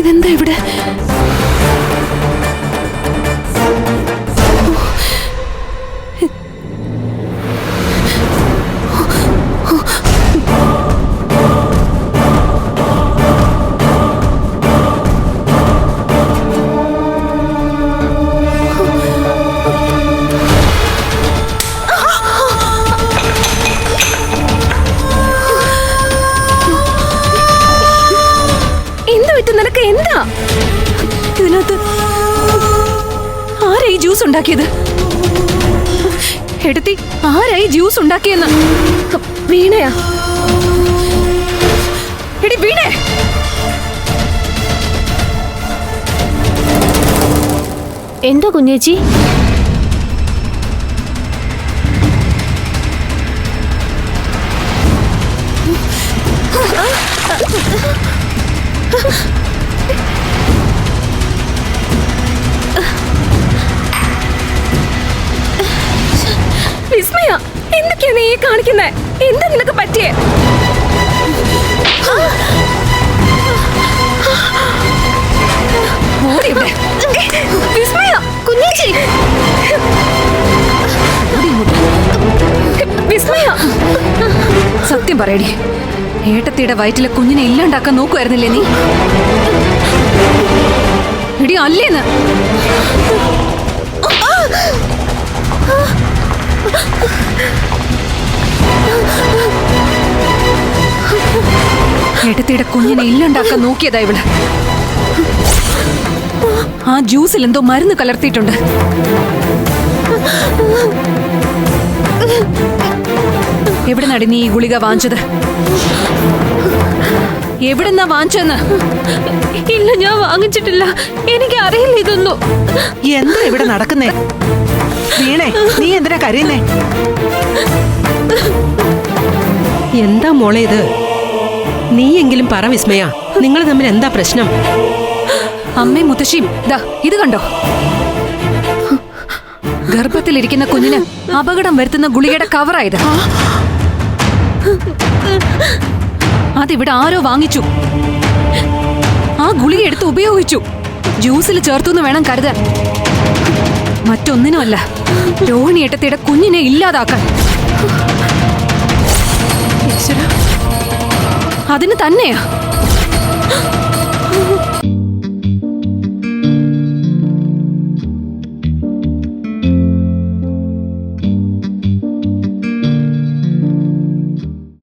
ഇതെന്താ ഇവിടെ? എന്താ നിനക്ക് എന്താ? ഇതിനകത്ത് ആരായി ജ്യൂസ് ഉണ്ടാക്കിയത്? എടുത്തി ആരായി ജ്യൂസ് ഉണ്ടാക്കിയെന്ന്? വീണയാ? എടി വീണേ! എന്തോ കുഞ്ഞേച്ചി? വിസ്മയ എന്തൊക്കെയാ നീ കാണിക്കുന്നേ? എന്താ നിനക്ക് പറ്റിയേ. വിസ്മയ കുഞ്ഞേച്ചി. വിസ്മയ. സത്യം പറയടി. ഏട്ടത്തിയുടെ വയറ്റിലെ കുഞ്ഞിനെ ഇല്ലാണ്ടാക്കാൻ നോക്കുമായിരുന്നില്ലേ നീ? എടി അല്ലേന്ന്? ഏട്ടത്തിയുടെ കുഞ്ഞിനെ ഇല്ലാണ്ടാക്കാൻ നോക്കിയതാ ഇവൾ. ആ ജ്യൂസിൽ എന്തോ മരുന്ന് കലർത്തിയിട്ടുണ്ട്. എവിടെ നടി നീ ഈ ഗുളിക വാങ്ങിച്ചത്? എവിടെന്നാ വാങ്ങിച്ചെന്ന് ഇല്ല ഞാൻ വാങ്ങിച്ചിട്ടില്ല. എനിക്ക് അറിയില്ല ഇതൊന്നും. എന്താ ഇവിടെ നടക്കുന്നേ? വീണേ നീ എന്തിനാ കരയുന്നേ? എന്താ മോളെ ഇത്? നീയെങ്കിലും പറ വിസ്മയ. നിങ്ങൾ തമ്മിൽ എന്താ പ്രശ്നം? അമ്മയും മുത്തശ്ശിയും ദാ ഇത് കണ്ടോ? ഗർഭത്തിലിരിക്കുന്ന കുഞ്ഞിന് അപകടം വരുത്തുന്ന ഗുളികയുടെ കവറായത് അതിവിടെ ആരോ വാങ്ങിച്ചു. ആ ഗുളിക എടുത്ത് ഉപയോഗിച്ചു. ജ്യൂസിൽ ചേർത്തു വേണം കരുതാൻ. മറ്റൊന്നിനുമല്ല രോഹിണി ഏട്ടത്തിയുടെ കുഞ്ഞിനെ ഇല്ലാതാക്കാൻ. അതിന് തന്നെയാ.